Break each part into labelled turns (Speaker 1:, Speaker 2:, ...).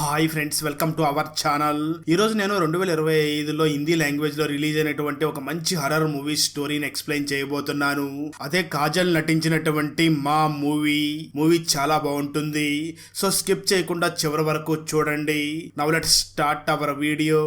Speaker 1: Hi friends welcome to our channel ఈ రోజు నేను రెండు వేల ఇరవై ఐదులో హిందీ లాంగ్వేజ్లో రిలీజ్ అయినటువంటి ఒక మంచి హర్రర్ మూవీ స్టోరీని ఎక్స్ప్లెయిన్ చేయబోతున్నాను. అదే కాజల్ నటించినటువంటి మా మూవీ. మూవీ చాలా బాగుంటుంది. సో స్కిప్ చేయకుండా చివరి వరకు చూడండి. Now let start our video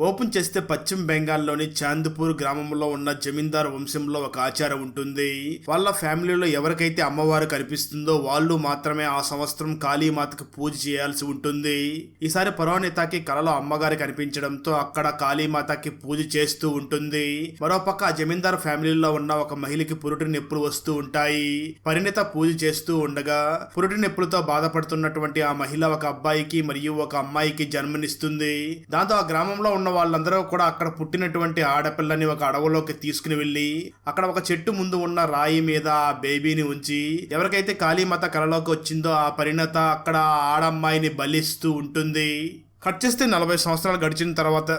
Speaker 1: open చేస్తే పశ్చిమ బెంగాల్లోని చాందపూర్ గ్రామంలో ఉన్న జమీందార్ వంశంలో ఒక ఆచారం ఉంటుంది. వాళ్ళ ఫ్యామిలీలో ఎవరికైతే అమ్మవారు కనిపిస్తుందో వాళ్ళు మాత్రమే ఆ సంవత్సరం కాళీమాతకు పూజ చేయాల్సి ఉంటుంది. ఈసారి పరోనితాకి కలలో అమ్మగారు కనిపించడంతో అక్కడ కాళీమాతకి పూజ చేస్తూ ఉంటుంది. మరోపక్క ఆ జమీందార్ ఫ్యామిలీలో ఉన్న ఒక మహిళకి పురుటి నొప్పులు వస్తూ ఉంటాయి. పరిణిత పూజ చేస్తూ ఉండగా పురుటి నొప్పులతో బాధపడుతున్నటువంటి ఆ మహిళ ఒక అబ్బాయికి మరియు ఒక అమ్మాయికి జన్మనిస్తుంది. దాంతో ఆ గ్రామంలో ఉన్న వాళ్ళందరూ కూడా అక్కడ పుట్టినటువంటి ఆడపిల్లని ఒక అడవులోకి తీసుకుని వెళ్ళి అక్కడ ఒక చెట్టు ముందు ఉన్న రాయి మీద ఆ బేబీని ఉంచి ఎవరికైతే కాళీమాత కలలోకి వచ్చిందో ఆ పరిణత అక్కడ ఆడమ్మాయిని బలిస్తూ ఉంటుంది. కట్ చేస్తే నలభై సంవత్సరాలు గడిచిన తర్వాత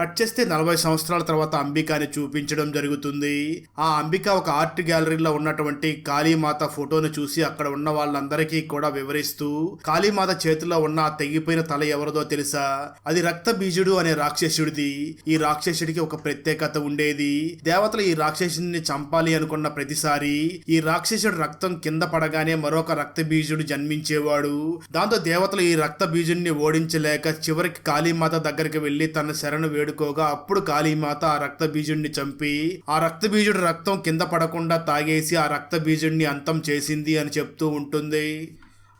Speaker 1: కట్ చేస్తే నలభై సంవత్సరాల తర్వాత అంబికాని చూపించడం జరుగుతుంది. ఆ అంబిక ఒక ఆర్ట్ గ్యాలరీలో ఉన్నటువంటి కాళీమాత ఫోటోను చూసి అక్కడ ఉన్న వాళ్ళందరికీ కూడా వివరిస్తూ కాళీమాత చేతిలో ఉన్న ఆ తెగిపోయిన తల ఎవరిదో తెలుసా? అది రక్త బీజుడు అనే రాక్షసుడిది. ఈ రాక్షసుడికి ఒక ప్రత్యేకత ఉండేది. దేవతలు ఈ రాక్షసుని చంపాలి అనుకున్న ప్రతిసారి ఈ రాక్షసుడు రక్తం కింద పడగానే మరొక రక్త బీజుడు జన్మించేవాడు. దాంతో దేవతలు ఈ రక్త బీజుడిని ఓడించలేక చివరికి కాళీమాత దగ్గరికి వెళ్ళి తన శరణు వేడుకోగా అప్పుడు కాళీమాత ఆ రక్తబీజుడిని చంపి ఆ రక్తబీజుడి రక్తం కింద పడకుండా తాగేసి ఆ రక్తబీజుడిని అంతం చేసింది అని చెప్తూ ఉంటుంది.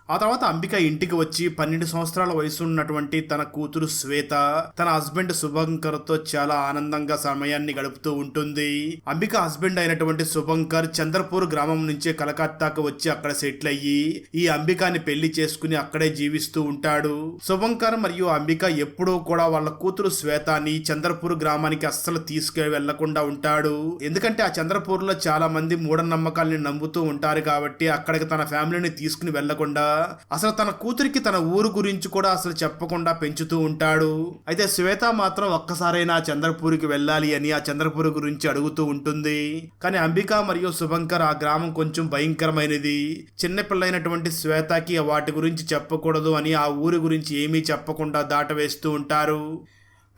Speaker 1: ఆ తర్వాత అంబిక ఇంటికి వచ్చి పన్నెండు సంవత్సరాల వయసు ఉన్నటువంటి తన కూతురు శ్వేత తన హస్బెండ్ శుభంకర్తో చాలా ఆనందంగా సమయాన్ని గడుపుతూ ఉంటుంది. అంబిక హస్బెండ్ అయినటువంటి శుభంకర్ చంద్రపూర్ గ్రామం నుంచి కలకత్తాకు వచ్చి అక్కడ సెటిల్ అయ్యి ఈ అంబికాని పెళ్ళి చేసుకుని అక్కడే జీవిస్తూ ఉంటాడు. శుభంకర్ మరియు అంబిక ఎప్పుడూ కూడా వాళ్ళ కూతురు శ్వేతాని చంద్రపూర్ గ్రామానికి అస్సలు తీసుకు వెళ్ళకుండా ఉంటాడు. ఎందుకంటే ఆ చంద్రపూర్లో చాలా మంది మూఢనమ్మకాల్ని నమ్ముతూ ఉంటారు కాబట్టి అక్కడికి తన ఫ్యామిలీని తీసుకుని వెళ్ళకుండా అసలు తన కూతురికి తన ఊరు గురించి కూడా అసలు చెప్పకుండా పెంచుతూ ఉంటాడు. అయితే శ్వేత మాత్రం ఒక్కసారైనా చంద్రపూరికి వెళ్ళాలి అని ఆ చంద్రపూర్ గురించి అడుగుతూ ఉంటుంది. కానీ అంబిక మరియు శుభంకర్ ఆ గ్రామం కొంచెం భయంకరమైనది. చిన్నపిల్లైనటువంటి శ్వేతకి వాటి గురించి చెప్పకూడదు అని ఆ ఊరి గురించి ఏమీ చెప్పకుండా దాటవేస్తూ ఉంటారు.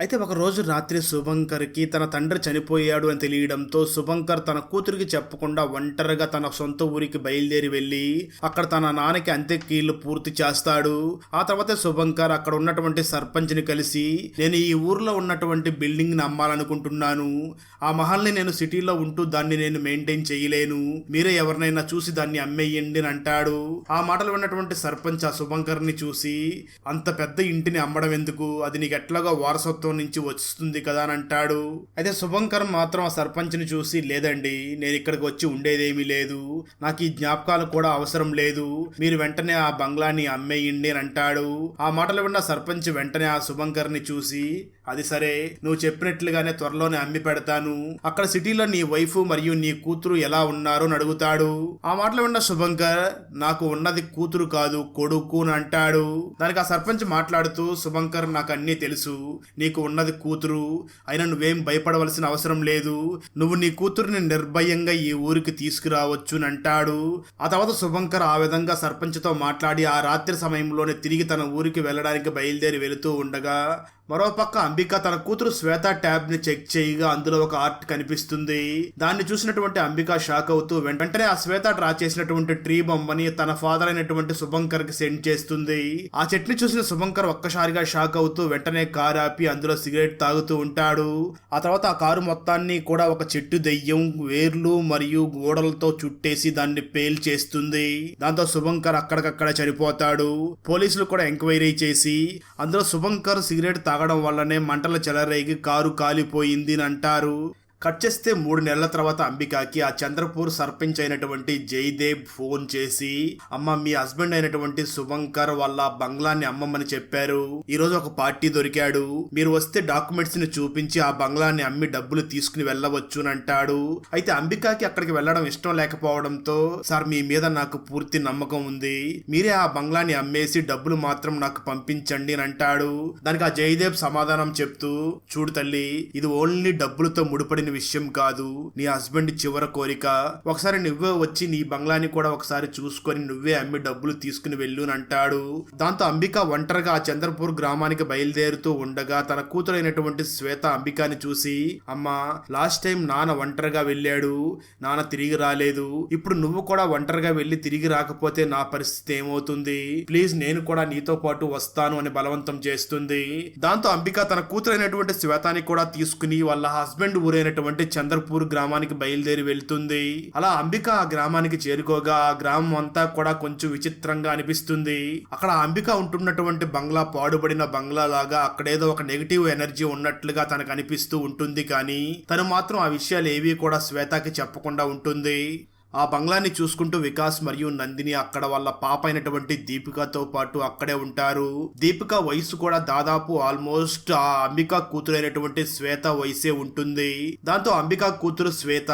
Speaker 1: అయితే ఒక రోజు రాత్రి శుభంకర్కి తన తండ్రి చనిపోయాడు అని తెలియడంతో శుభంకర్ తన కూతురికి చెప్పకుండా ఒంటరిగా తన సొంత ఊరికి బయలుదేరి వెళ్ళి అక్కడ తన నాన్నకి అంత్యక్రియలు పూర్తి చేస్తాడు. ఆ తర్వాత శుభంకర్ అక్కడ ఉన్నటువంటి సర్పంచ్ని కలిసి నేను ఈ ఊర్లో ఉన్నటువంటి బిల్డింగ్ని అమ్మాలనుకుంటున్నాను ఆ మహల్ని నేను సిటీలో ఉంటూ దాన్ని నేను మెయింటైన్ చేయలేను. మీరే ఎవరినైనా చూసి దాన్ని అమ్మేయండి అని అంటాడు. ఆ మాటలు విన్నటువంటి సర్పంచ్ ఆ శుభంకర్ని చూసి అంత పెద్ద ఇంటిని అమ్మడం ఎందుకు? అది నీకు ఎట్లాగా వారసత్వం నుంచి వస్తుంది కదా అని అంటాడు. అయితే శుభంకర్ మాత్రం ఆ సర్పంచ్ని చూసి లేదండి నేను ఇక్కడికి వచ్చి ఉండేదేమీ లేదు. నాకు ఈ జ్ఞాపకాలు కూడా అవసరం లేదు. మీరు వెంటనే ఆ బంగ్లాని అమ్మేయండి అని అంటాడు. ఆ మాటలు విన్న సర్పంచ్ వెంటనే ఆ శుభంకర్ని చూసి అది సరే నువ్వు చెప్పినట్లుగానే త్వరలోనే అమ్మి పెడతాను. అక్కడ సిటీలో నీ వైఫ్ మరియు నీ కూతురు ఎలా ఉన్నారు అని అడుగుతాడు. ఆ మాటలు విన్న శుభంకర్ నాకు ఉన్నది కూతురు కాదు కొడుకు అని అంటాడు. దానికి ఆ సర్పంచ్ మాట్లాడుతూ శుభంకర్ నాకు అన్నీ తెలుసు. నీకు ఉన్నది కూతురు అయినా నువ్వేం భయపడవలసిన అవసరం లేదు. నువ్వు నీ కూతురుని నిర్భయంగా ఈ ఊరికి తీసుకురావచ్చు అని అంటాడు. ఆ తర్వాత శుభంకర్ ఆ విధంగా సర్పంచ్తో మాట్లాడి ఆ రాత్రి సమయంలోనే తిరిగి తన ఊరికి వెళ్ళడానికి బయలుదేరి వెళుతూ ఉండగా మరోపక్క అంబిక తన కూతురు శ్వేత ట్యాబ్ని చెక్ చేయగా అందులో ఒక ఆర్ట్ కనిపిస్తుంది. దాన్ని చూసినటువంటి అంబిక షాక్ అవుతూ వెంటనే ఆ శ్వేత డ్రా చేసినటువంటి ట్రీ బొమ్మని తన ఫాదర్ అయినటువంటి శుభంకర్కి సెండ్ చేస్తుంది. ఆ చెట్ని చూసిన శుభంకర్ ఒక్కసారిగా షాక్ అవుతూ వెంటనే కారు ఆపి అందులో సిగరెట్ తాగుతూ ఉంటాడు. ఆ తర్వాత ఆ కారు మొత్తాన్ని కూడా ఒక చెట్టు దెయ్యం వేర్లు మరియు గోడలతో చుట్టేసి దాన్ని పేల్ చేస్తుంది. దాంతో శుభంకర్ అక్కడికక్కడ చనిపోతాడు. పోలీసులు కూడా ఎంక్వైరీ చేసి అందులో శుభంకర్ సిగరెట్ తాగడం వల్లనే మంటలు చెలరేగి కారు కాలిపోయింది అని అంటారు కట్ చేస్తే మూడు నెలల తర్వాత అంబికాకి ఆ చంద్రపూర్ సర్పంచ్ అయినటువంటి జయదేవ్ ఫోన్ చేసి అమ్మ మీ హస్బెండ్ అయినటువంటి శుభంకర్ వాళ్ళ బంగ్లాన్ని అమ్మమ్మని చెప్పారు. ఈ రోజు ఒక పార్టీ దొరికాడు. మీరు వస్తే డాక్యుమెంట్స్ని చూపించి ఆ బంగ్లాన్ని అమ్మి డబ్బులు తీసుకుని వెళ్ళవచ్చు అని అంటాడు అయితే అంబికాకి అక్కడికి వెళ్ళడం ఇష్టం లేకపోవడంతో సార్ మీ మీద నాకు పూర్తి నమ్మకం ఉంది. మీరే ఆ బంగ్లాని అమ్మేసి డబ్బులు మాత్రం నాకు పంపించండి అని అంటాడు. దానికి ఆ జయదేవ్ సమాధానం చెప్తూ చూడు తల్లి ఇది ఓన్లీ డబ్బులతో ముడిపడిన కూలిన విషయం కాదు. నీ హస్బెండ్ చివర కోరిక ఒకసారి నువ్వే వచ్చి నీ బంగ్లాని కూడా ఒకసారి చూసుకొని నువ్వే అమ్మి డబ్బులు తీసుకుని వెళ్ళు అని అంటాడు. దాంతో అంబిక ఒంటరిగా ఆ చంద్రపూర్ గ్రామానికి బయలుదేరుతూ ఉండగా తన కూతురైనటువంటి శ్వేత అంబికాని చూసి అమ్మా లాస్ట్ టైం నాన్న ఒంటరిగా వెళ్ళాడు. నాన్న తిరిగి రాలేదు. ఇప్పుడు నువ్వు కూడా ఒంటరిగా వెళ్ళి తిరిగి రాకపోతే నా పరిస్థితి ఏమవుతుంది? ప్లీజ్ నేను కూడా నీతో పాటు వస్తాను అని బలవంతం చేస్తుంది. దాంతో అంబిక తన కూతురైనటువంటి శ్వేతాని కూడా తీసుకుని వాళ్ళ హస్బెండ్ ఊరైనటువంటి చంద్రపూర్ గ్రామానికి బయలుదేరి వెళ్తుంది. అలా అంబిక ఆ గ్రామానికి చేరుకోగా ఆ గ్రామం అంతా కూడా కొంచెం విచిత్రంగా అనిపిస్తుంది. అక్కడ అంబిక ఉంటున్నటువంటి బంగ్లా పాడుబడిన బంగ్లా లాగా అక్కడేదో ఒక నెగిటివ్ ఎనర్జీ ఉన్నట్లుగా తనకు అనిపిస్తూ ఉంటుంది కానీ తను మాత్రం ఆ విషయాలు ఏవి కూడా శ్వేతకి చెప్పకుండా ఉంటుంది. ఆ బంగ్లాని చూసుకుంటూ వికాస్ మరియు నందిని అక్కడ వాళ్ళ పాప అయినటువంటి దీపికతో పాటు అక్కడే ఉంటారు. దీపిక వయసు కూడా దాదాపు ఆల్మోస్ట్ ఆ అంబిక కూతురైనటువంటి శ్వేత వయసే ఉంటుంది. దాంతో అంబిక కూతురు శ్వేత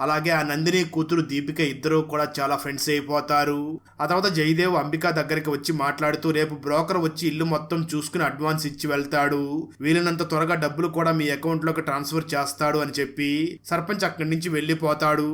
Speaker 1: అలాగే ఆ నందిని కూతురు దీపిక ఇద్దరు కూడా చాలా ఫ్రెండ్స్ అయిపోతారు. ఆ తర్వాత జయదేవ్ అంబిక దగ్గరికి వచ్చి మాట్లాడుతూ రేపు బ్రోకర్ వచ్చి ఇల్లు మొత్తం చూసుకుని అడ్వాన్స్ ఇచ్చి వెళ్తాడు. వీలైనంత త్వరగా డబ్బులు కూడా మీ అకౌంట్లోకి ట్రాన్స్ఫర్ చేస్తాడు అని చెప్పి సర్పంచ్ అక్కడి నుంచి వెళ్ళిపోతాడు.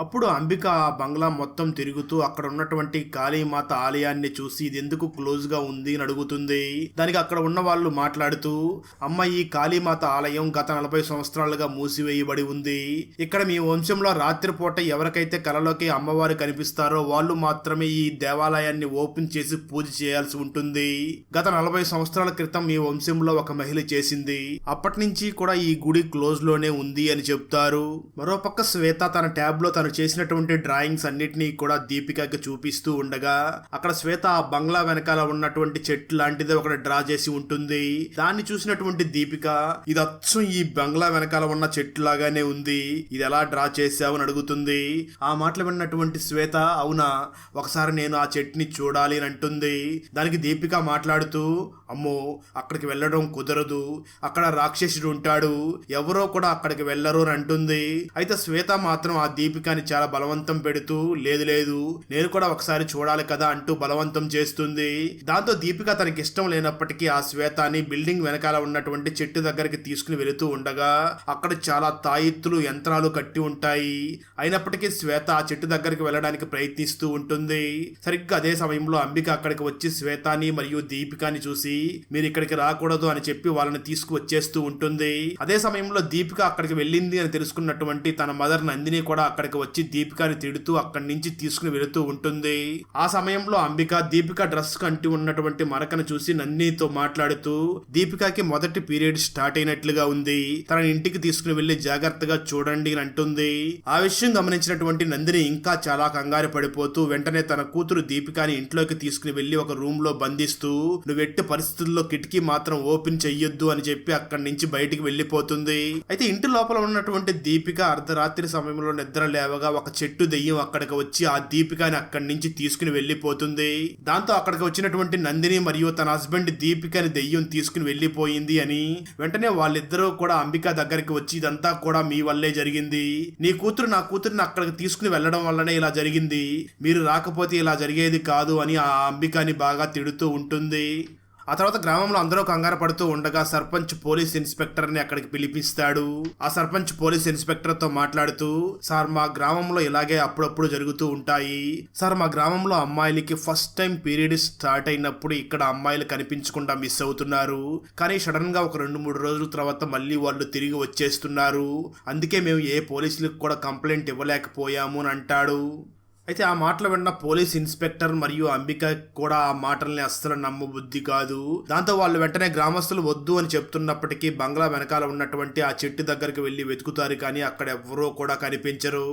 Speaker 1: అప్పుడు అంబిక ఆ బంగ్లా మొత్తం తిరుగుతూ అక్కడ ఉన్నటువంటి కాళీమాత ఆలయాన్ని చూసి ఇది ఎందుకు క్లోజ్గా ఉంది అని అడుగుతుంది. దానికి అక్కడ ఉన్న వాళ్ళు మాట్లాడుతూ అమ్మ ఈ కాళీమాత ఆలయం గత నలభై సంవత్సరాలుగా మూసివేయబడి ఉంది. ఇక్కడ మీ వంశంలో రాత్రిపూట ఎవరికైతే కలలోకి అమ్మవారు కనిపిస్తారో వాళ్ళు మాత్రమే ఈ దేవాలయాన్ని ఓపెన్ చేసి పూజ చేయాల్సి ఉంటుంది. గత నలభై సంవత్సరాల క్రితం మీ వంశంలో ఒక మహిళ చేసింది. అప్పటి నుంచి కూడా ఈ గుడి క్లోజ్లోనే ఉంది అని చెప్తారు. మరోపక్క శ్వేత తన ట్యాబ్లో తను చేసినటువంటి డ్రాయింగ్స్ అన్నిటినీ కూడా దీపికకి చూపిస్తూ ఉండగా అక్కడ శ్వేత ఆ బంగ్లా వెనకాల ఉన్నటువంటి చెట్టు లాంటిది ఒకటి డ్రా చేసి ఉంటుంది. దాన్ని చూసినటువంటి దీపిక ఇది అచ్చం ఈ బంగ్లా వెనకాల ఉన్న చెట్టు లాగానే ఉంది. ఇది ఎలా డ్రా చేసావు అని అడుగుతుంది. ఆ మాటలు విన్నటువంటి శ్వేత అవునా ఒకసారి నేను ఆ చెట్టుని చూడాలి అని అంటుంది. దానికి దీపిక మాట్లాడుతూ అమ్మో అక్కడికి వెళ్ళడం కుదరదు. అక్కడ రాక్షసుడు ఉంటాడు. ఎవరో కూడా అక్కడికి వెళ్ళరు అని అంటుంది. అయితే శ్వేత మాత్రం ఆ దీపికాని చాలా బలవంతం పెడుతూ లేదు లేదు నేను కూడా ఒకసారి చూడాలి కదా అంటూ బలవంతం చేస్తుంది. దాంతో దీపిక తనకి ఇష్టం లేనప్పటికీ ఆ శ్వేతాని బిల్డింగ్ వెనకాల ఉన్నటువంటి చెట్టు దగ్గరికి తీసుకుని వెళుతూ ఉండగా అక్కడ చాలా తాయిత్తులు యంత్రాలు కట్టి ఉంటాయి. అయినప్పటికీ శ్వేత ఆ చెట్టు దగ్గరికి వెళ్ళడానికి ప్రయత్నిస్తూ ఉంటుంది. సరిగ్గా అదే సమయంలో అంబిక అక్కడికి వచ్చి శ్వేతాని మరియు దీపికాని చూసి మీరు ఇక్కడికి రాకూడదు అని చెప్పి వాళ్ళని తీసుకువచ్చేస్తూ ఉంటుంది. అదే సమయంలో దీపిక అక్కడికి వెళ్ళింది అని తెలుసుకున్నటువంటి తన మదర్ నందిని కూడా అక్కడికి వచ్చి దీపికాని తిడుతూ అక్కడి నుంచి తీసుకుని వెళుతూ ఉంటుంది. ఆ సమయంలో అంబిక దీపిక డ్రెస్ కంటి ఉన్నటువంటి మరకను చూసి నందినితో మాట్లాడుతూ దీపికకి మొదటి పీరియడ్ స్టార్ట్ అయినట్లుగా ఉంది. తన ఇంటికి తీసుకుని వెళ్ళి జాగ్రత్తగా చూడండి అని అంటుంది. ఆ విషయం గమనించినటువంటి నందిని ఇంకా చాలా కంగారు పడిపోతూ వెంటనే తన కూతురు దీపికాని ఇంట్లోకి తీసుకుని వెళ్ళి ఒక రూమ్లో బంధిస్తూ నువ్వెట్టి పరిస్థితుల్లో కిటికీ మాత్రం ఓపెన్ చెయ్యొద్దు అని చెప్పి అక్కడి నుంచి బయటికి వెళ్ళిపోతుంది. అయితే ఇంటి లోపల ఉన్నటువంటి దీపిక అర్ధరాత్రి సమయంలో నిద్ర లేవగా ఒక చెట్టు దెయ్యం అక్కడికి వచ్చి ఆ దీపికాని అక్కడి నుంచి తీసుకుని వెళ్ళిపోతుంది. దాంతో అక్కడికి వచ్చినటువంటి నందిని మరియు తన హస్బెండ్ దీపికని దెయ్యం తీసుకుని వెళ్ళిపోయింది అని వెంటనే వాళ్ళిద్దరూ కూడా అంబిక దగ్గరికి వచ్చి ఇదంతా కూడా మీ వల్లే జరిగింది. నీ కూతురు నా కూతురుని అక్కడికి తీసుకుని వెళ్ళడం వల్లనే ఇలా జరిగింది. మీరు రాకపోతే ఇలా జరిగేది కాదు అని ఆ అంబికని బాగా తిడుతూ ఉంటుంది. ఆ తర్వాత గ్రామంలో అందరూ కంగారు పడుతూ ఉండగా సర్పంచ్ పోలీస్ ఇన్స్పెక్టర్ని అక్కడికి పిలిపిస్తాడు. ఆ సర్పంచ్ పోలీస్ ఇన్స్పెక్టర్తో మాట్లాడుతూ సార్ మా గ్రామంలో ఇలాగే అప్పుడప్పుడు జరుగుతూ ఉంటాయి. సార్ మా గ్రామంలో అమ్మాయిలకి ఫస్ట్ టైం పీరియడ్ స్టార్ట్ అయినప్పుడు ఇక్కడ అమ్మాయిలు కనిపించకుండా మిస్ అవుతున్నారు. కానీ సడన్గా ఒక రెండు మూడు రోజుల తర్వాత మళ్ళీ వాళ్ళు తిరిగి వచ్చేస్తున్నారు. అందుకే మేము ఏ పోలీసులకు కూడా కంప్లైంట్ ఇవ్వలేకపోయాము అని అంటాడు. అయితే ఆ మాటలు విన్న పోలీస్ ఇన్స్పెక్టర్ మరియు అంబిక కూడా ఆ మాటల్ని అస్సలు నమ్మబుద్ధి కాదు. దాంతో వాళ్ళు వెంటనే గ్రామస్తులు వద్దు అని చెప్తున్నప్పటికీ బంగ్లా వెనకాల ఉన్నటువంటి ఆ చెట్టు దగ్గరికి వెళ్ళి వెతుకుతారు కానీ అక్కడ ఎవ్వరూ కూడా కనిపించరు.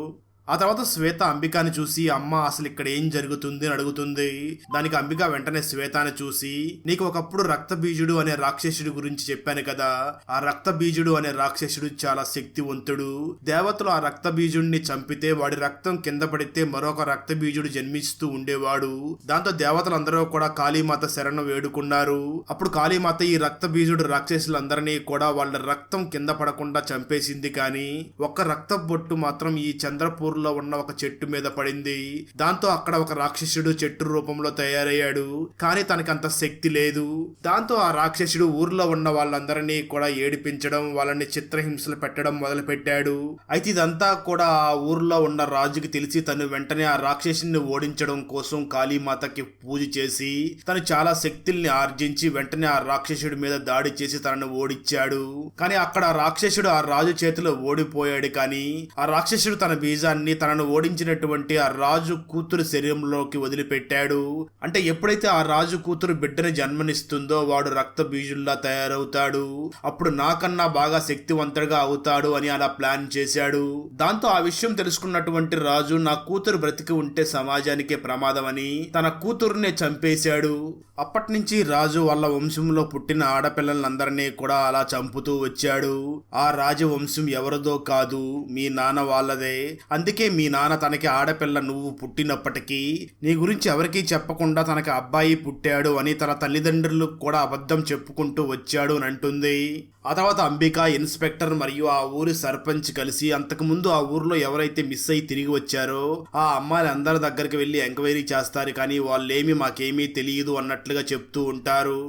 Speaker 1: ఆ తర్వాత శ్వేత అంబికాని చూసి అమ్మ అసలు ఇక్కడ ఏం జరుగుతుంది? అని అడుగుతుంది. దానికి అంబిక వెంటనే శ్వేతని చూసి నీకు ఒకప్పుడు రక్త బీజుడు అనే రాక్షసుడి గురించి చెప్పాను కదా. ఆ రక్త బీజుడు అనే రాక్షసుడు చాలా శక్తివంతుడు. దేవతలు ఆ రక్త బీజుడిని చంపితే వాడి రక్తం కింద పడితే మరొక రక్త బీజుడు జన్మిస్తూ ఉండేవాడు. దాంతో దేవతలందరూ కూడా కాళీమాత శరణం వేడుకున్నారు. అప్పుడు కాళీమాత ఈ రక్త బీజుడు రాక్షసులందరినీ కూడా వాళ్ళ రక్తం కింద పడకుండా చంపేసింది కానీ ఒక్క రక్త బొట్టు మాత్రం ఈ చంద్రపూర్ ఊర్లో ఉన్న ఒక చెట్టు మీద పడింది. దాంతో అక్కడ ఒక రాక్షసుడు చెట్టు రూపంలో తయారయ్యాడు. కానీ తనకంత శక్తి లేదు. దాంతో ఆ రాక్షసుడు ఊర్లో ఉన్న వాళ్ళందరినీ కూడా ఏడిపించడం వాళ్ళని చిత్రహింసలు పెట్టడం మొదలు పెట్టాడు అయితే ఇదంతా కూడా ఆ ఊర్లో ఉన్న రాజుకి తెలిసి తను వెంటనే ఆ రాక్షసుని ఓడించడం కోసం కాళీమాతకి పూజ చేసి తను చాలా శక్తుల్ని ఆర్జించి వెంటనే ఆ రాక్షసుడి మీద దాడి చేసి తనను ఓడించాడు కానీ అక్కడ ఆ రాక్షసుడు ఆ రాజు చేతిలో ఓడిపోయాడు కానీ ఆ రాక్షసుడు తన బీజాన్ని తనను ఓడించినటువంటి ఆ రాజు కూతురు శరీరంలోకి వదిలిపెట్టాడు. అంటే ఎప్పుడైతే ఆ రాజు కూతురు బిడ్డని జన్మనిస్తుందో వాడు రక్త బీజుల్లా తయారవుతాడు. అప్పుడు నాకన్నా బాగా శక్తివంతుడిగా అవుతాడు అని అలా ప్లాన్ చేశాడు. దాంతో ఆ విషయం తెలుసుకున్నటువంటి రాజు నా కూతురు బ్రతికి ఉంటే సమాజానికే ప్రమాదమని తన కూతురునే చంపేశాడు. అప్పటి నుంచి రాజు వాళ్ళ వంశంలో పుట్టిన ఆడపిల్లలందరినీ కూడా అలా చంపుతూ వచ్చాడు. ఆ రాజవంశం ఎవరిదో కాదు మీ నాన్న వాళ్ళదే. అందుకే అందుకే మీ నాన్న తనకి ఆడపిల్ల నువ్వు పుట్టినప్పటికీ నీ గురించి ఎవరికీ చెప్పకుండా తనకి అబ్బాయి పుట్టాడు అని తన తల్లిదండ్రులకు కూడా అబద్ధం చెప్పుకుంటూ వచ్చాడు అని అంటుంది. ఆ తర్వాత అంబిక ఇన్స్పెక్టర్ మరియు ఆ ఊరి సర్పంచ్ కలిసి అంతకుముందు ఆ ఊర్లో ఎవరైతే మిస్ అయి తిరిగి వచ్చారో ఆ అమ్మాయిలు అందరి దగ్గరికి వెళ్ళి ఎంక్వైరీ చేస్తారు. కానీ వాళ్ళేమి మాకేమీ తెలియదు అన్నట్లుగా చెప్తూ ఉంటారు.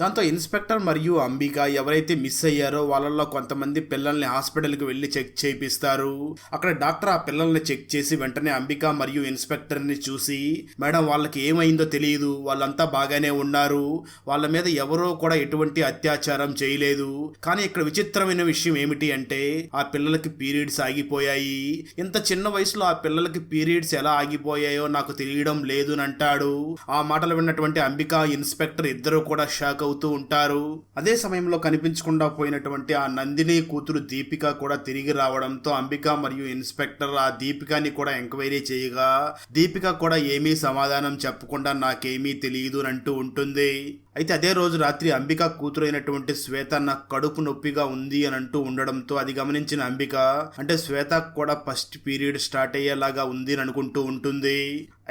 Speaker 1: దాంతో ఇన్స్పెక్టర్ మరియు అంబిక ఎవరైతే మిస్ అయ్యారో వాళ్ళల్లో కొంతమంది పిల్లల్ని హాస్పిటల్కి వెళ్ళి చెక్ చేపిస్తారు. అక్కడ డాక్టర్ ఆ పిల్లల్ని చెక్ చేసి వెంటనే అంబిక మరియు ఇన్స్పెక్టర్ని చూసి మేడం వాళ్ళకి ఏమైందో తెలియదు వాళ్ళంతా బాగానే ఉన్నారు. వాళ్ళ మీద ఎవరో కూడా ఎటువంటి అత్యాచారం చేయలేదు. కానీ ఇక్కడ విచిత్రమైన విషయం ఏమిటి అంటే ఆ పిల్లలకి పీరియడ్స్ ఆగిపోయాయి. ఇంత చిన్న వయసులో ఆ పిల్లలకి పీరియడ్స్ ఎలా ఆగిపోయాయో నాకు తెలియడం లేదు అని అంటాడు. ఆ మాటలు విన్నటువంటి అంబిక ఇన్స్పెక్టర్ ఇద్దరు కూడా షాక్ అవుతూ ఉంటారు. అదే సమయంలో కనిపించకుండా పోయినటువంటి ఆ నందిని కూతురు దీపిక కూడా తిరిగి రావడంతో అంబిక మరియు ఇన్స్పెక్టర్ ఆ దీపికని కూడా ఎంక్వైరీ చేయగా దీపిక కూడా ఏమీ సమాధానం చెప్పకుండా నాకేమీ తెలియదు అని అంటూ ఉంటుంది. అయితే అదే రోజు రాత్రి అంబిక కూతురైనటువంటి శ్వేత నాకు కడుపు నొప్పిగా ఉంది అని అంటూ ఉండడంతో అది గమనించిన అంబిక అంటే శ్వేత కూడా ఫస్ట్ పీరియడ్ స్టార్ట్ అయ్యేలాగా ఉంది అని అనుకుంటూ ఉంటుంది.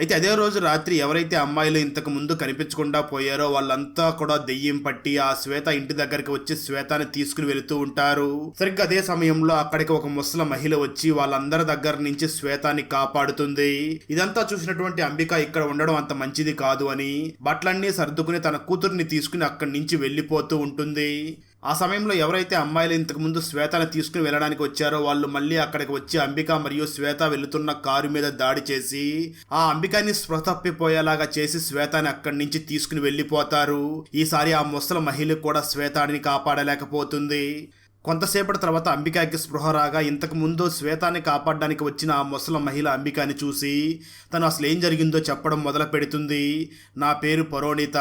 Speaker 1: అయితే అదే రోజు రాత్రి ఎవరైతే అమ్మాయిలు ఇంతకు ముందు కనిపించకుండా పోయారో వాళ్ళంతా కూడా దెయ్యం పట్టి ఆ శ్వేత ఇంటి దగ్గరికి వచ్చి శ్వేతని తీసుకుని వెళుతూ ఉంటారు. సరిగ్గా అదే సమయంలో అక్కడికి ఒక ముసల మహిళ వచ్చి వాళ్ళందరి దగ్గర నుంచి శ్వేతాన్ని కాపాడుతుంది. ఇదంతా చూసినటువంటి అంబిక ఇక్కడ ఉండడం అంత మంచిది కాదు అని బట్టలన్నీ సర్దుకుని తన కూతురు శ్వేతని తీసుకుని అక్కడి నుంచి వెళ్ళిపోతూ ఉంటుంది. ఆ సమయంలో ఎవరైతే అమ్మాయిలు ఇంతకు ముందు శ్వేతను తీసుకుని వెళ్ళడానికి వచ్చారో వాళ్ళు మళ్ళీ అక్కడికి వచ్చి అంబిక మరియు శ్వేత వెళుతున్న కారు మీద దాడి చేసి ఆ అంబికాని స్పృహ తప్పిపోయేలాగా చేసి శ్వేతాని అక్కడి నుంచి తీసుకుని వెళ్ళిపోతారు. ఈసారి ఆ ముసలి మహిళ కూడా శ్వేతాడిని కాపాడలేకపోతుంది. కొంతసేపటి తర్వాత అంబికాకి స్పృహ రాగా ఇంతకు ముందు శ్వేతాన్ని కాపాడడానికి వచ్చిన ఆ ముసల మహిళ అంబికాని చూసి తను అసలు ఏం జరిగిందో చెప్పడం మొదలు పెడుతుంది. నా పేరు పరోణిత.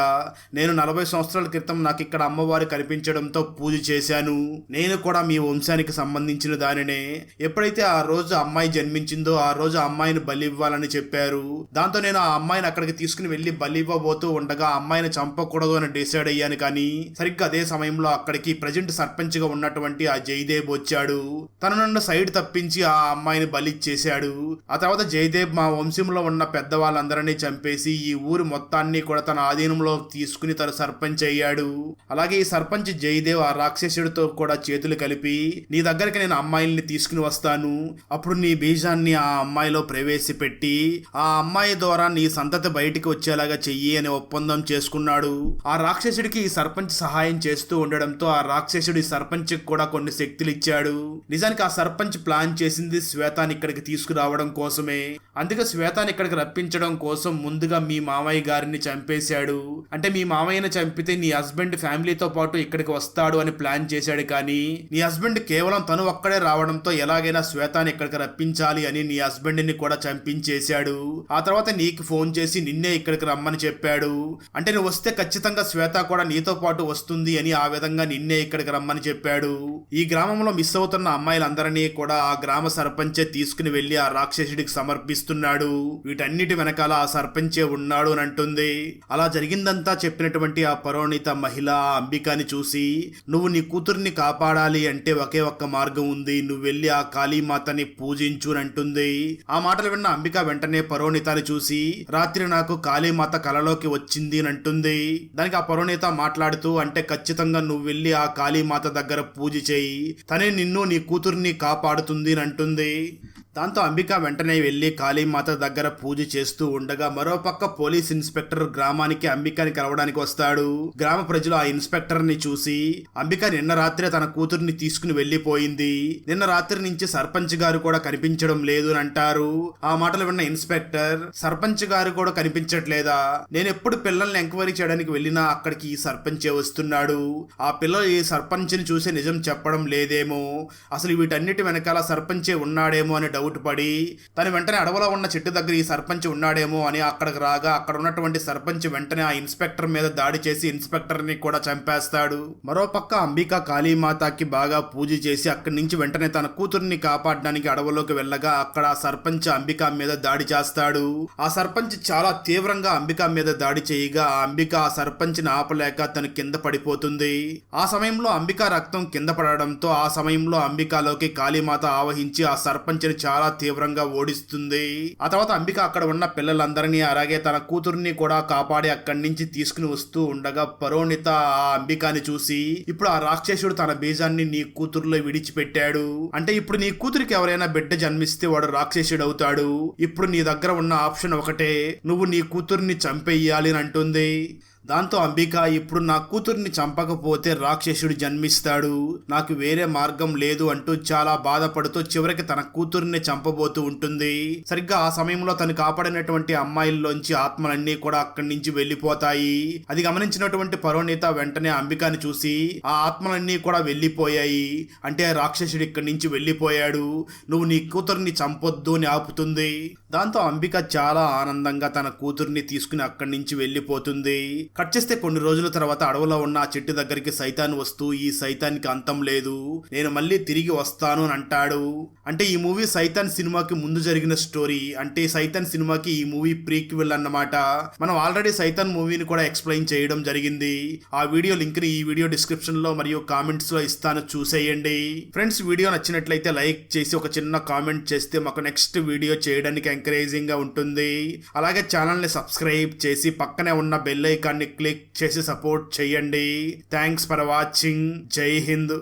Speaker 1: నేను నలభై సంవత్సరాల క్రితం నాకు ఇక్కడ అమ్మవారు కనిపించడంతో పూజ చేశాను. నేను కూడా మీ వంశానికి సంబంధించిన దానినే. ఎప్పుడైతే ఆ రోజు అమ్మాయి జన్మించిందో ఆ రోజు అమ్మాయిని బలి ఇవ్వాలని చెప్పారు. దాంతో నేను ఆ అమ్మాయిని అక్కడికి తీసుకుని వెళ్ళి బలి ఇవ్వబోతూ ఉండగా ఆ అమ్మాయిని చంపకూడదు అని డిసైడ్ అయ్యాను కానీ సరిగ్గా అదే సమయంలో అక్కడికి ప్రజెంట్ సర్పంచ్గా ఉన్నటువంటి ఆ జయదేవ్ వచ్చాడు. తననున్న సైడ్ తప్పించి ఆ అమ్మాయిని బలిచ్చేశాడు ఆ తర్వాత జయదేవ్ మా వంశంలో ఉన్న పెద్దవాళ్ళందరినీ చంపేసి ఈ ఊరు మొత్తాన్ని కూడా తన ఆధీనంలో తీసుకుని తన సర్పంచ్ అయ్యాడు. అలాగే ఈ సర్పంచ్ జయదేవ్ ఆ రాక్షసుడితో కూడా చేతులు కలిపి నీ దగ్గరికి నేను అమ్మాయిల్ని తీసుకుని వస్తాను. అప్పుడు నీ బీజాన్ని ఆ అమ్మాయిలో ప్రవేశపెట్టి ఆ అమ్మాయి ద్వారా నీ సంతతి బయటికి వచ్చేలాగా చెయ్యి అని ఒప్పందం చేసుకున్నాడు. ఆ రాక్షసుడికి ఈ సర్పంచ్ సహాయం చేస్తూ ఉండడంతో ఆ రాక్షసుడి సర్పంచ్ కూడా కొన్ని శక్తులు ఇచ్చాడు నిజానికి ఆ సర్పంచ్ ప్లాన్ చేసింది శ్వేతాన్ని ఇక్కడికి తీసుకురావడం కోసమే. అందుకే శ్వేతాన్ని ఇక్కడికి రప్పించడం కోసం ముందుగా మీ మామయ్య గారిని చంపేశాడు. అంటే మీ మామయ్యని చంపితే నీ హస్బెండ్ ఫ్యామిలీతో పాటు ఇక్కడికి వస్తాడు అని ప్లాన్ చేశాడు కానీ నీ హస్బెండ్ కేవలం తను ఒక్కడే రావడంతో ఎలాగైనా శ్వేతాన్ని ఇక్కడికి రప్పించాలి అని నీ హస్బెండ్ని కూడా చంపించేశాడు. ఆ తర్వాత నీకు ఫోన్ చేసి నిన్నే ఇక్కడికి రమ్మని చెప్పాడు. అంటే నువ్వు వస్తే ఖచ్చితంగా శ్వేత కూడా నీతో పాటు వస్తుంది అని ఆ విధంగా నిన్నే ఇక్కడికి రమ్మని చెప్పాడు. ఈ గ్రామంలో మిస్ అవుతున్న అమ్మాయిలందరినీ కూడా ఆ గ్రామ సర్పంచే తీసుకుని వెళ్ళి ఆ రాక్షసుడికి సమర్పిస్తున్నాడు. వీటన్నిటి వెనకాల ఆ సర్పంచే ఉన్నాడు అని అంటుంది. అలా జరిగిందంతా చెప్పినటువంటి ఆ పరోణిత మహిళ ఆ అంబికాని చూసి నువ్వు నీ కూతుర్ని కాపాడాలి అంటే ఒకే ఒక్క మార్గం ఉంది. నువ్వు వెళ్ళి ఆ కాళీమాతని పూజించు అని అంటుంది. ఆ మాటలు విన్న అంబిక వెంటనే పరోణితని చూసి రాత్రి నాకు కాళీమాత కలలోకి వచ్చింది అని అంటుంది. దానికి ఆ పరోణిత మాట్లాడుతూ అంటే ఖచ్చితంగా నువ్వు వెళ్ళి ఆ కాళీమాత దగ్గర పూజ చేయి. తనే నిన్ను నీ కూతుర్ని కాపాడుతుంది అంటుంది. దాంతో అంబిక వెంటనే వెళ్ళి కాళీమాత దగ్గర పూజ చేస్తూ ఉండగా మరోపక్క పోలీస్ ఇన్స్పెక్టర్ గ్రామానికి అంబికని కలవడానికి వస్తాడు. గ్రామ ప్రజలు ఆ ఇన్స్పెక్టర్ని చూసి అంబిక నిన్న రాత్రే తన కూతుర్ని తీసుకుని వెళ్ళిపోయింది నిన్న రాత్రి నుంచి సర్పంచ్ గారు కూడా కనిపించడం లేదు అని అంటారు. ఆ మాటలు విన్న ఇన్స్పెక్టర్ సర్పంచ్ గారు కూడా కనిపించట్లేదా? నేను ఎప్పుడు పిల్లల్ని ఎంక్వైరీ చేయడానికి వెళ్ళినా అక్కడికి ఈ సర్పంచే వస్తున్నాడు. ఆ పిల్లలు ఈ సర్పంచ్ని చూసి నిజం చెప్పడం లేదేమో. అసలు వీటన్నిటి వెనకాల సర్పంచే ఉన్నాడేమో అని డౌట్ పడి తను వెంటనే అడవిలో ఉన్న చెట్టు దగ్గర ఈ సర్పంచ్ ఉన్నాడేమో అని అక్కడికి రాగా అక్కడ ఉన్నటువంటి సర్పంచ్ వెంటనే ఆ ఇన్స్పెక్టర్ మీద దాడి చేసి ఇన్స్పెక్టర్ని కూడా చంపేస్తాడు. మరోపక్క అంబిక కాళీమాతకి బాగా పూజ చేసి అక్కడి నుంచి వెంటనే తన కూతుర్ని కాపాడడానికి అడవులోకి వెళ్ళగా అక్కడ ఆ సర్పంచ్ అంబిక మీద దాడి చేస్తాడు. ఆ సర్పంచ్ చాలా తీవ్రంగా అంబిక మీద దాడి చేయగా ఆ అంబిక ఆ సర్పంచ్ని ఆపలేక తను కింద పడిపోతుంది. ఆ సమయంలో అంబిక రక్తం కింద పడడంతో ఆ సమయంలో అంబికాలోకి కాళీమాత ఆవహించి ఆ సర్పంచ్ని చాలా చాలా తీవ్రంగా ఓడిస్తుంది. ఆ తర్వాత అంబిక అక్కడ ఉన్న పిల్లలందరినీ అలాగే తన కూతుర్ని కూడా కాపాడి అక్కడి నుంచి తీసుకుని వస్తూ ఉండగా పరోనిత ఆ అంబికాని చూసి ఇప్పుడు ఆ రాక్షసుడు తన బీజాన్ని నీ కూతురులో విడిచిపెట్టాడు. అంటే ఇప్పుడు నీ కూతురికి ఎవరైనా బిడ్డ జన్మిస్తే వాడు రాక్షసుడు అవుతాడు. ఇప్పుడు నీ దగ్గర ఉన్న ఆప్షన్ ఒకటే నువ్వు నీ కూతుర్ని చంపేయాలి అని అంటుంది. దాంతో అంబిక ఇప్పుడు నా కూతుర్ని చంపకపోతే రాక్షసుడు జన్మిస్తాడు. నాకు వేరే మార్గం లేదు అంటూ చాలా బాధపడుతూ చివరికి తన కూతుర్ని చంపబోతూ ఉంటుంది. సరిగ్గా ఆ సమయంలో తను కాపాడినటువంటి అమ్మాయిల్లోంచి ఆత్మలన్నీ కూడా అక్కడి నుంచి వెళ్ళిపోతాయి. అది గమనించినటువంటి పరోనీత వెంటనే అంబికాని చూసి ఆ ఆత్మలన్నీ కూడా వెళ్ళిపోయాయి. అంటే ఆ రాక్షసుడు ఇక్కడి నుంచి వెళ్ళిపోయాడు. నువ్వు నీ కూతుర్ని చంపొద్దు అని ఆపుతుంది. దాంతో అంబిక చాలా ఆనందంగా తన కూతుర్ని తీసుకుని అక్కడి నుంచి వెళ్ళిపోతుంది. కట్ చేస్తే కొన్ని రోజుల తర్వాత అడవిలో ఉన్న ఆ చెట్టు దగ్గరికి సైతాన్ వస్తూ ఈ సైతానికి అంతం లేదు. నేను మళ్ళీ తిరిగి వస్తాను అని అంటాడు. అంటే ఈ మూవీ సైతాన్ సినిమాకి ముందు జరిగిన స్టోరీ అంటే సైతాన్ సినిమాకి ఈ మూవీ ప్రీక్వెల్ అన్నమాట. మనం ఆల్రెడీ సైతాన్ మూవీని కూడా ఎక్స్ప్లెయిన్ చేయడం జరిగింది. ఆ వీడియో లింక్ని ఈ వీడియో డిస్క్రిప్షన్లో మరియు కామెంట్స్లో ఇస్తాను చూసేయండి. ఫ్రెండ్స్ వీడియో నచ్చినట్లయితే లైక్ చేసి ఒక చిన్న కామెంట్ చేస్తే మాకు నెక్స్ట్ వీడియో చేయడానికి ఎంకరేజింగ్గా ఉంటుంది. అలాగే ఛానల్ని సబ్స్క్రైబ్ చేసి పక్కనే ఉన్న బెల్ ఐకాన్ని క్లిక్ చేసి సపోర్ట్ చేయండి. Thanks for watching. జై హింద్.